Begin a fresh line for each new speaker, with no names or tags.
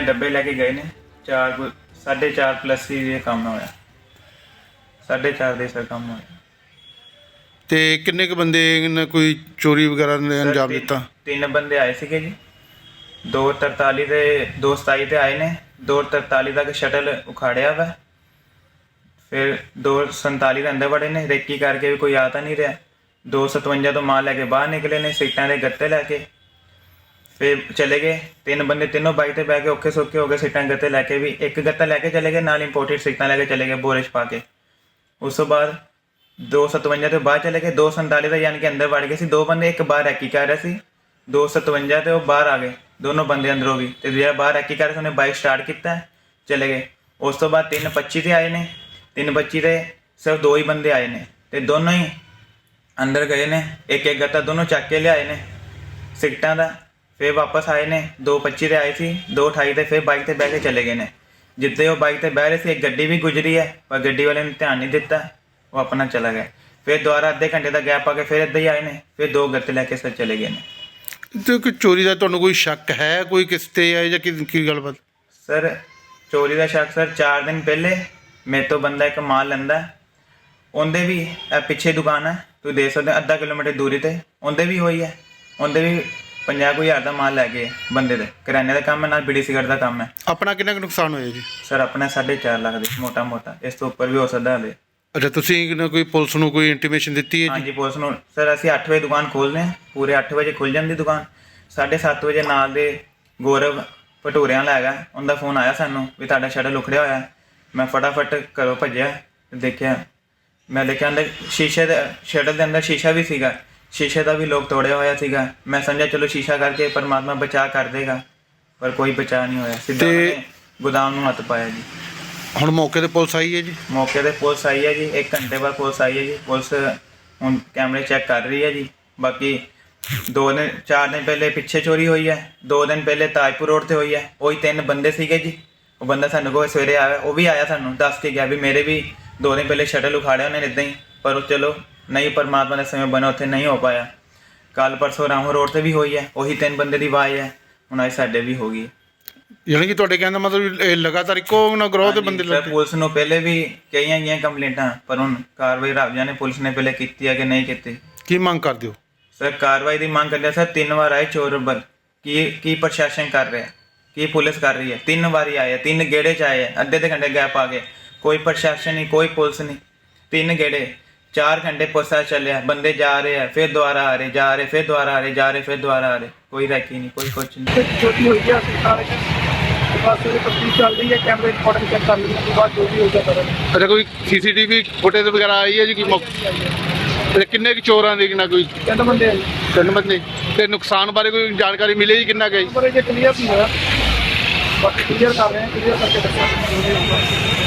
ਡੱਬੇ ਲੈ ਕੇ ਗਏ ਨੇ? 4 4.5 ਪਲੱਸ ਹੀ ਇਹ ਕੰਮ ਹੋਇਆ। 4.5 ਦੇ ਸਰ ਕੰਮ ਹੋਇਆ।
ਤੇ ਕਿੰਨੇ ਕ ਬੰਦੇ ਨੇ ਕੋਈ ਚੋਰੀ ਵਗੈਰਾ ਨੇ
ਸਰ,
ਅੰਜਾਮ ਦਿੱਤਾ?
ਤਿੰਨ ਬੰਦੇ ਆਏ ਸੀਗੇ ਜੀ। 243 ਦੇ 227 ਤੇ ਆਏ ਨੇ। 243 ਤੱਕ ਸ਼ਟਲ ਉਖਾੜਿਆ ਵਾ। ਫਿਰ 247 ਦੇ ਅੰਦਰ ਵੜੇ ਨੇ। ਰੇਕੀ ਕਰਕੇ ਵੀ ਕੋਈ ਆ ਤਾਂ ਨਹੀਂ ਰਿਹਾ। 257 ਤੋਂ ਮਾਲ ਲੈ ਕੇ ਬਾਹਰ ਨਿਕਲੇ ਨੇ। ਸੀਟਾਂ ਦੇ ਗੱਤੇ ਲੈ ਕੇ। ਫਿਰ ਚਲੇ ਗਏ। ਤਿੰਨ ਬੰਦੇ ਤਿੰਨੋਂ ਬਾਈਕ ਤੇ ਬਹਿ ਕੇ ਔਖੇ ਸੌਖੇ ਹੋ ਗਏ, ਸੀਟਾਂ ਗੱਤੇ ਲੈ ਕੇ ਵੀ। ਇੱਕ ਗੱਤਾ ਲੈ ਕੇ ਚਲੇ ਗਏ, ਨਾਲ ਇੰਪੋਰਟਡ ਸੀਟਾਂ ਲੈ ਕੇ ਚਲੇ ਗਏ ਬੋਰੇ ਪਾ ਕੇ। ਉਸ ਤੋਂ ਬਾਅਦ 257 ਤੋਂ ਬਾਹਰ ਚਲੇ ਗਏ। 247 ਦਾ ਯਾਨੀ ਕਿ ਅੰਦਰ ਵੜ ਗਏ ਸੀ। ਦੋ ਬੰਦੇ, ਇੱਕ ਬਾਹਰ ਐਕੀ ਕਰ ਰਿਹਾ ਸੀ। 257 ਤੇ ਉਹ ਬਾਹਰ ਆ ਗਏ। ਦੋਨੋਂ ਬੰਦੇ ਅੰਦਰੋਂ ਵੀ। ਤੇ ਜਿਹੜਾ ਬਾਹਰ ਐਕੀ ਕਰ ਰਿਹਾ ਸੀ, ਉਹਨੇ ਬਾਈਕ ਸਟਾਰਟ ਕੀਤਾ, ਚਲੇ ਗਏ। ਉਸ ਤੋਂ ਬਾਅਦ 325 ਤੇ ਆਏ ਨੇ। 325 ਤੇ ਸਿਰਫ ਦੋ ਹੀ ਬੰਦੇ ਆਏ ਨੇ। ਤੇ ਦੋਨੋਂ ਹੀ ਅੰਦਰ ਗਏ ਨੇ। ਇੱਕ ਇੱਕ ਗੱਤਾ ਦੋਨੋਂ ਚੱਕ ਕੇ ਲਿਆਏ ਨੇ। ਸਿਗਟਾਂ ਦਾ ਫਿਰ ਵਾਪਸ ਆਏ ਨੇ 225 ਤੇ ਆਏ ਸੀ 228 ਤੇ ਫਿਰ ਬਾਈਕ ਤੇ ਬਹਿ ਕੇ ਚਲੇ ਗਏ ਨੇ। ਜਿੱਦੇ ਉਹ ਬਾਈਕ ਤੇ ਬਹਿ ਰਹੇ ਸੀ ਇੱਕ ਗੱਡੀ ਵੀ ਗੁਜ਼ਰੀ ਹੈ ਪਰ ਗੱਡੀ ਵਾਲੇ ਨੇ ਧਿਆਨ ਨਹੀਂ ਦਿੱਤਾ ਉਹ ਆਪਣਾ ਚਲਾ ਗਿਆ ਫਿਰ ਦੁਬਾਰਾ ਅੱਧੇ ਘੰਟੇ ਦਾ ਗੈਪ ਆ ਕੇ ਫਿਰ ਇੱਦਾਂ ਹੀ ਆਏ ਨੇ ਫਿਰ ਦੋ ਗੱਤੇ ਲੈ ਕੇ ਸਰ ਚਲੇ ਗਏ ਨੇ।
ਤੇ ਕੋਈ ਚੋਰੀ ਦਾ ਤੁਹਾਨੂੰ ਕੋਈ ਸ਼ੱਕ ਹੈ ਕੋਈ ਕਿਸ ਤੇ ਹੈ ਜਾਂ ਕੀ ਕੀ ਗੱਲਬਾਤ?
ਸਰ ਚੋਰੀ ਦਾ ਸ਼ੱਕ ਸਰ 4 ਦਿਨ ਪਹਿਲੇ ਮੇਰੇ ਤੋਂ ਬੰਦਾ ਇੱਕ ਮਾਲ ਲੈਂਦਾ ਉਹਦੇ ਵੀ ਇਹ ਪਿੱਛੇ ਦੁਕਾਨ ਹੈ ਤੁਸੀਂ ਦੇਖ ਸਕਦੇ ਅੱਧਾ ਕਿਲੋਮੀਟਰ ਦੂਰੀ ਤੇ ਉਹਦੇ ਵੀ ਹੋਈ ਹੈ। ਉਹਦੇ ਵੀ 50 ਕੁ ਹਜ਼ਾਰ ਦਾ ਮਾਲ ਲੈ ਗਏ ਬੰਦੇ ਦੇ ਕਰਿਆਨੇ ਦਾ ਕੰਮ ਹੈ ਨਾਲ ਬੀੜੀ ਸਿਗਰਟ ਦਾ ਕੰਮ ਹੈ।
ਆਪਣਾ ਕਿੰਨਾ ਕੁ ਨੁਕਸਾਨ ਹੋਇਆ ਜੀ?
ਸਰ ਆਪਣਾ 4.5 ਲੱਖ ਦੇ ਮੋਟਾ ਮੋਟਾ ਇਸ ਤੋਂ ਉੱਪਰ ਵੀ ਹੋ ਸਕਦਾ ਹਲੇ।
ਅੱਛਾ ਤੁਸੀਂ ਨਾ ਕੋਈ ਪੁਲਿਸ ਨੂੰ ਕੋਈ ਇੰਟੀਮੇਸ਼ਨ ਦਿੱਤੀ ਹੈ ਜੀ?
ਹਾਂਜੀ ਪੁਲਿਸ ਨੂੰ। ਸਰ ਅਸੀਂ 8 ਵਜੇ ਦੁਕਾਨ ਖੋਲ੍ਹਦੇ ਹਾਂ। ਪੂਰੇ 8 ਵਜੇ ਖੁੱਲ ਜਾਂਦੀ ਦੁਕਾਨ। 7:30 ਵਜੇ ਨਾਲ ਦੇ ਗੌਰਵ ਭਟੂਰਿਆਂ ਵਾਲਾ ਹੈਗਾ। ਉਹਦਾ ਫੋਨ ਆਇਆ ਸਾਨੂੰ ਵੀ ਤੁਹਾਡਾ ਸ਼ਟਰ ਉਖੜਿਆ ਹੋਇਆ ਹੈ। ਮੈਂ ਫਟਾਫਟ ਘਰੋਂ ਭੱਜਿਆ ਦੇਖਿਆ। ਮੈਂ ਦੇਖਿਆ ਅੰਦਰ ਸ਼ੀਸ਼ੇ ਦੇ ਸ਼ਟਰ ਦੇ ਅੰਦਰ ਸ਼ੀਸ਼ਾ ਵੀ ਸੀਗਾ। ਸ਼ੀਸ਼ੇ ਦਾ ਵੀ ਲੋਕ ਤੋੜਿਆ ਹੋਇਆ ਸੀਗਾ। ਮੈਂ ਸਮਝਿਆ ਚਲੋ ਸ਼ੀਸ਼ਾ ਕਰਕੇ ਪਰਮਾਤਮਾ ਬਚਾ ਕਰ ਦੇਗਾ ਪਰ ਕੋਈ ਬਚਾ ਨਹੀਂ ਹੋਇਆ। ਸਿੱਧਾ
ਤੇ-
ਉਹਨੇ ਗੋਦਾਮ ਨੂੰ ਹੱਥ ਪਾਇਆ ਜੀ।
ਹੁਣ ਮੌਕੇ ਤੇ ਪੁਲਿਸ ਆਈ ਹੈ ਜੀ?
ਮੌਕੇ ਤੇ ਪੁਲਿਸ ਆਈ ਹੈ ਜੀ 1 ਘੰਟੇ ਬਾਅਦ ਪੁਲਿਸ ਆਈ ਹੈ ਜੀ। ਪੁਲਿਸ ਹੁਣ ਕੈਮਰੇ ਚੈੱਕ ਕਰ ਰਹੀ ਹੈ ਜੀ। ਬਾਕੀ ਦੋ ਦਿਨ ਚਾਰ ਦਿਨ ਪਹਿਲੇ ਪਿੱਛੇ ਚੋਰੀ ਹੋਈ ਹੈ ਦੋ ਦਿਨ ਪਹਿਲੇ ਤਾਜਪੁਰ ਰੋਡ ਤੇ ਹੋਈ ਹੈ। ਉਹੀ ਤਿੰਨ ਬੰਦੇ ਸੀਗੇ ਜੀ। ਉਹ ਬੰਦਾ ਸਾਨੂੰ ਕੋਲ ਸਵੇਰੇ ਆਇਆ ਉਹ ਵੀ ਆਇਆ ਸਾਨੂੰ ਦੱਸ ਕੇ ਗਿਆ ਵੀ ਮੇਰੇ ਵੀ ਦੋ ਦਿਨ ਪਹਿਲੇ ਸ਼ਟਲ ਉਖਾੜਿਆ ਉਹਨੇ ਇਦਾਂ ਹੀ। ਪਰ ਉਹ ਚਲੋ ਨਹੀਂ ਪਰਮਾਤਮਾ ਦੇ ਸਮੇਂ ਬਣਾ ਉੱਥੇ ਨਹੀਂ ਹੋ ਪਾਇਆ। ਕੱਲ ਪਰਸੋਂ ਰਾਮੋ ਰੋਡ ਤੇ ਵੀ ਹੋਈ ਹੈ ਉਹੀ ਤਿੰਨ ਬੰਦੇ ਦੀ ਆਵਾਜ਼ ਹੈ ਹੁਣ ਅੱਜ ਸਾਡੇ ਵੀ ਹੋ ਗਈ
ਯਾਨੀ ਕਿ ਤੁਹਾਡੇ ਕਹਿਣ ਦਾ ਮਤਲਬ ਇਹ ਲਗਾਤਾਰ ਇੱਕੋ ਨਾ ਗਰੋਹ ਦੇ ਬੰਦੇ
ਸਰ,
ਲੱਗੇ।
ਪੁਲਿਸ ਨੂੰ ਪਹਿਲੇ ਵੀ ਕਈਆਂ ਗਈਆਂ ਕੰਪਲੇਂਟਾਂ ਪਰ ਹੁਣ ਕਾਰਵਾਈ ਰੱਬ ਜਾਣੇ ਪੁਲਿਸ ਨੇ ਪਹਿਲੇ ਕੀਤੀ ਹੈ ਕਿ ਨਹੀਂ ਕੀਤੀ।
ਕੀ ਮੰਗ ਕਰਦੇ ਹੋ?
ਸਰ ਕਾਰਵਾਈ ਦੀ ਮੰਗ ਕਰਦੇ ਹਾਂ ਸਰ ਤਿੰਨ ਵਾਰ ਆਏ ਚੋਰ ਬੱਲ ਕੀ ਕੀ ਪ੍ਰਸ਼ਾਸਨ ਕਰ ਰਿਹਾ? ਕੀ ਪੁਲਿਸ ਕਰ ਰਹੀ ਹੈ? ਤਿੰਨ ਵਾਰੀ ਆਏ ਆ, ਤਿੰਨ ਗੇੜੇ ਚ ਆਏ ਆ, ਅੱਧੇ ਤੇ ਘੰਟੇ ਗੈਪ ਆ ਗਏ। ਕੋਈ ਪ੍ਰਸ਼ਾਸਨ ਨਹੀਂ ਕੋਈ ਪੁਲਿਸ ਨਹੀਂ। ਤਿੰਨ ਗੇੜੇ। 4 ਘੰਟੇ ਪੁੱਛਾ ਚੱਲਿਆ ਬੰਦੇ ਜਾ ਰਹੇ ਆ ਫਿਰ ਦੁਬਾਰਾ ਆ ਰਹੇ ਜਾ ਰਹੇ ਫਿਰ ਦੁਬਾਰਾ ਆ ਰਹੇ ਜਾ ਰਹੇ ਫਿਰ ਦੁਬਾਰਾ ਆ ਰਹੇ। ਕੋਈ ਰੈਕੀ ਨਹੀਂ ਕੋਈ ਕੁਛ ਨਹੀਂ।
ਛੋਟੀ ਹੋਈ ਹੈ ਅਸੀਂ ਸਾਰੇ ਤੇ ਬਸ ਉਹਦੀ ਤਸਦੀਕ ਚੱਲ ਰਹੀ ਹੈ ਕੈਮਰੇ ਰਿਕਾਰਡਿੰਗ ਚੈੱਕ ਕਰ ਲਈ ਉਸ ਤੋਂ ਬਾਅਦ ਜੋ ਵੀ ਹੋਊਗਾ ਕਰਾਂਗੇ
ਅੱਛਾ ਕੋਈ ਸੀਸੀਟੀਵੀ ਫੁਟੇਜ ਵਗੈਰਾ ਆਈ ਹੈ ਜੀ ਕੀ ਮੌਕੇ ਤੇ ਕਿੰਨੇ ਕੁ ਚੋਰਾਂ ਦੇ ਕਿੰਨਾ ਕੋਈ?
ਕਹਿੰਦਾ ਬੰਦੇ ਆ ਜੀ।
ਤਿੰਨ ਬੰਦੇ। ਤੇ ਨੁਕਸਾਨ ਬਾਰੇ ਕੋਈ ਜਾਣਕਾਰੀ ਮਿਲੀ ਜੀ ਕਿੰਨਾ ਗਈ
ਪਰ ਇਹ ਜੇ ਕਲੀਅਰ ਨਹੀਂ ਹੋਇਆ ਬਾਕੀ ਕਲੀਅਰ ਕਰ ਰਹੇ ਹਾਂ ਕਲੀਅਰ ਕਰਕੇ ਦੱਸਾਂਗੇ।